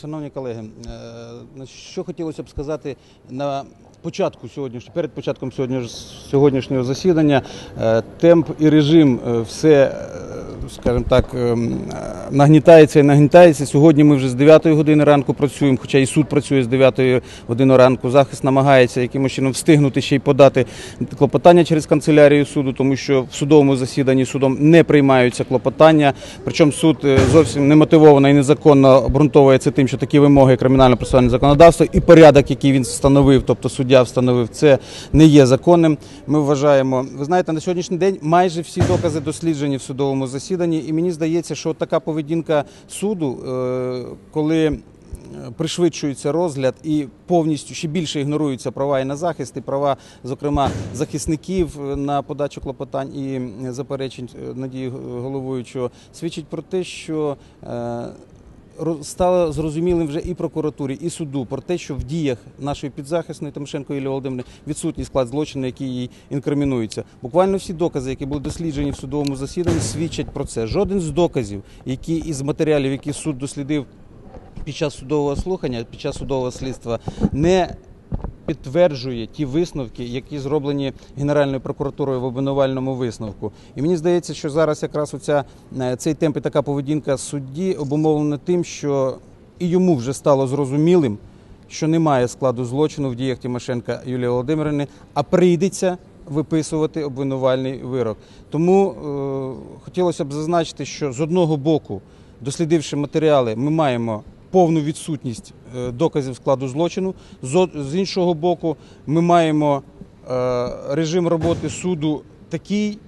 Шановні колеги, е, що хотілося б сказати на початку сьогоднішнього, перед початком сьогоднішнього засідання, е, темп і режим е, все, скажімо так, ем, нагнітається і нагнітається. Сьогодні ми вже з 9 години ранку працюємо, хоча і суд працює з 9 години ранку. Захист намагається якимось чином встигнути ще й подати клопотання через канцелярію суду, тому що в судовому засіданні судом не приймаються клопотання. Причому суд е, зовсім немотивовано і незаконно обґрунтовує це тим, що такі вимоги кримінально-процесуального законодавства і порядок, який він встановив, тобто суддя встановив, це не є законним. Ми вважаємо, ви знаєте, на сьогоднішній день майже всі докази досліджені в судовому засіданні, і мені здається, що така поведінка суду, е, коли е, пришвидшується розгляд і повністю ще більше ігноруються права і на захист, і права, зокрема, захисників е, на подачу клопотань і заперечень надії головуючого, свідчить про те, що стало зрозумілим вже і прокуратурі, і суду про те, що в діях нашої підзахисної Тимошенко Юлії Володимирівни відсутній склад злочину, який їй інкримінується. Буквально всі докази, які були досліджені в судовому засіданні, свідчать про це. Жоден з доказів, які із матеріалів, які суд дослідив під час судового слухання, під час судового слідства, не підтверджує ті висновки, які зроблені Генеральною прокуратурою в обвинувальному висновку. І мені здається, що зараз якраз оця, е, цей темп і така поведінка судді обумовлена тим, що і йому вже стало зрозумілим, що немає складу злочину в діях Тимошенка Юлії Володимирівни, а прийдеться виписувати обвинувальний вирок. Тому е, хотілося б зазначити, що з одного боку, дослідивши матеріали, ми маємо повну відсутність е, доказів складу злочину. З, іншого боку, ми маємо е, режим роботи суду такий,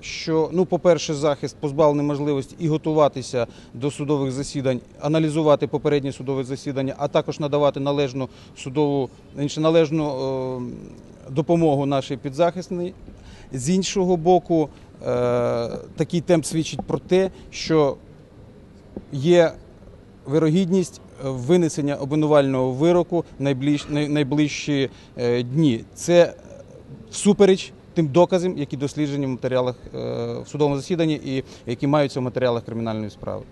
що, ну, по-перше, захист позбавлений можливості і готуватися до судових засідань, аналізувати попередні судові засідання, а також надавати належну судову належну е, допомогу нашій підзахисній. З іншого боку, е, такий темп свідчить про те, що є вирогідність е, винесення обвинувального вироку найближчі е, дні. Це всупереч тим доказам, які досліджені в матеріалах е, в судовому засіданні і які маються в матеріалах кримінальної справи.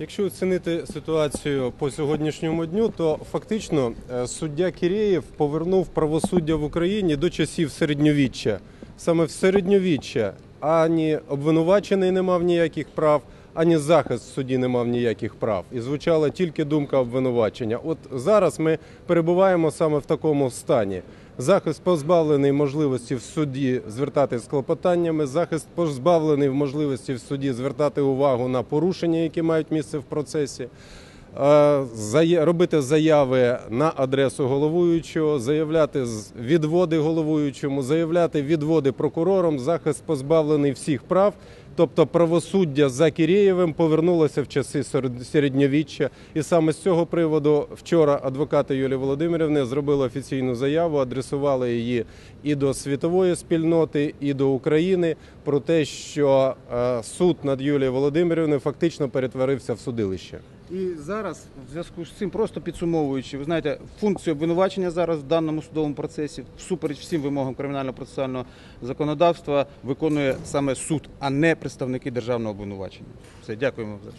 Якщо оцінити ситуацію по сьогоднішньому дню, то фактично суддя Кірєєв повернув правосуддя в Україні до часів середньовіччя. Саме в середньовіччя ані обвинувачений не мав ніяких прав, ані захист в суді не мав ніяких прав. І звучала тільки думка обвинувачення. От зараз ми перебуваємо саме в такому стані. Захист позбавлений можливості в суді звертати з клопотаннями. Захист позбавлений в можливості в суді звертати увагу на порушення, які мають місце в процесі. Е, робити заяви на адресу головуючого, заявляти відводи головуючому, заявляти відводи прокурорам. Захист позбавлений всіх прав. Тобто правосуддя за Кірєєвим повернулося в часи середньовіччя. І саме з цього приводу вчора адвокати Юлії Володимирівни зробили офіційну заяву, адресували її і до світової спільноти, і до України про те, що е, суд над Юлією Володимирівною фактично перетворився в судилище. І зараз, в зв'язку з цим, просто підсумовуючи, ви знаєте, функцію обвинувачення зараз в даному судовому процесі, всупереч всім вимогам кримінально-процесуального законодавства, виконує саме суд, а не представники державного обвинувачення. Все, дякуємо за.